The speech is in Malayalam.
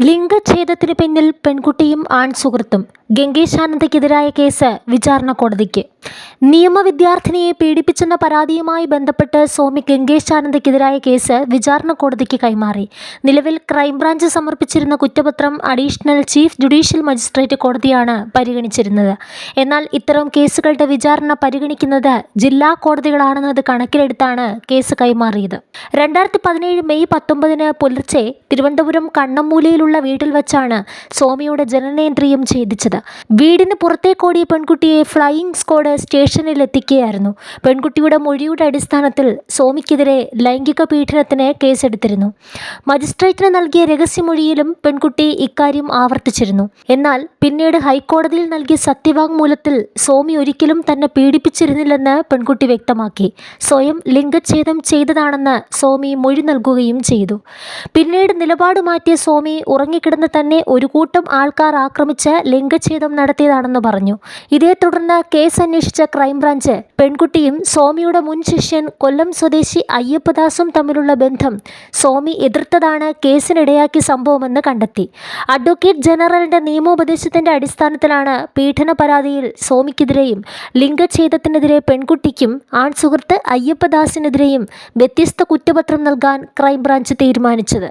ലിംഗഛേദത്തിന് പിന്നിൽ പെൺകുട്ടിയും ആൺസുഹൃത്തും ഗംഗേശാനന്ദയ്ക്കെതിരായ കേസ് വിചാരണ കോടതിക്ക്. നിയമവിദ്യാർത്ഥിനിയെ പീഡിപ്പിച്ചെന്ന പരാതിയുമായി ബന്ധപ്പെട്ട് സ്വാമി ഗംഗേഷ് ആനന്ദയ്ക്കെതിരായ കേസ് വിചാരണ കോടതിക്ക് കൈമാറി. നിലവിൽ ക്രൈംബ്രാഞ്ച് സമർപ്പിച്ചിരുന്ന കുറ്റപത്രം അഡീഷണൽ ചീഫ് ജുഡീഷ്യൽ മജിസ്ട്രേറ്റ് കോടതിയാണ് പരിഗണിച്ചിരുന്നത്. എന്നാൽ ഇത്തരം കേസുകളുടെ വിചാരണ പരിഗണിക്കുന്നത് ജില്ലാ കോടതികളാണെന്നത് കണക്കിലെടുത്താണ് കേസ് കൈമാറിയത്. രണ്ടായിരത്തി പതിനേഴ് മെയ് പത്തൊമ്പതിന് പുലർച്ചെ തിരുവനന്തപുരം കണ്ണമ്മൂലയിലുള്ള വീട്ടിൽ വെച്ചാണ് സ്വാമിയുടെ ജനനേന്ദ്രിയം ഛേദിച്ചത്. വീടിന് പുറത്തേക്കോടിയ പെൺകുട്ടിയെ ഫ്ലൈയിങ് സ്ക്വാഡ് സ്റ്റേഷനിൽ എത്തിക്കുകയായിരുന്നു പെൺകുട്ടിയുടെ മൊഴിയുടെ അടിസ്ഥാനത്തിൽ സോമിക്കെതിരെ ലൈംഗിക പീഡനത്തിന് കേസെടുത്തിരുന്നു. മജിസ്ട്രേറ്റിന് നൽകിയ രഹസ്യമൊഴിയിലും പെൺകുട്ടി ഇക്കാര്യം ആവർത്തിച്ചിരുന്നു. എന്നാൽ പിന്നീട് ഹൈക്കോടതിയിൽ നൽകിയ സത്യവാങ്മൂലത്തിൽ സോമി ഒരിക്കലും തന്നെ പീഡിപ്പിച്ചിരുന്നില്ലെന്ന് പെൺകുട്ടി വ്യക്തമാക്കി. സ്വയം ലിംഗച്ഛേദം ചെയ്തതാണെന്ന് സോമി മൊഴി നൽകുകയും ചെയ്തു. പിന്നീട് നിലപാട് മാറ്റിയ സോമി ഉറങ്ങിക്കിടന്ന് തന്നെ ഒരു കൂട്ടം ആൾക്കാർ ആക്രമിച്ച് ലിംഗച്ഛേദം നടത്തിയതാണെന്ന് പറഞ്ഞു. ഇതേ തുടർന്ന് കേസ് അന്വേഷിച്ച ക്രൈംബ്രാഞ്ച്. പെൺകുട്ടിയും സ്വാമിയുടെ മുൻ ശിഷ്യൻ കൊല്ലം സ്വദേശി അയ്യപ്പദാസും തമ്മിലുള്ള ബന്ധം സ്വാമി എതിർത്തതാണ് കേസിനിടയാക്കിയ സംഭവമെന്ന് കണ്ടെത്തി. അഡ്വക്കേറ്റ് ജനറലിന്റെ നിയമോപദേശത്തിന്റെ അടിസ്ഥാനത്തിലാണ് പീഡന പരാതിയിൽ സ്വാമിക്കെതിരെയും ലിംഗച്ഛേദത്തിനെതിരെ പെൺകുട്ടിക്കും ആൺസുഹൃത്ത് അയ്യപ്പദാസിനെതിരെയും വ്യത്യസ്ത കുറ്റപത്രം നൽകാൻ ക്രൈംബ്രാഞ്ച് തീരുമാനിച്ചത്.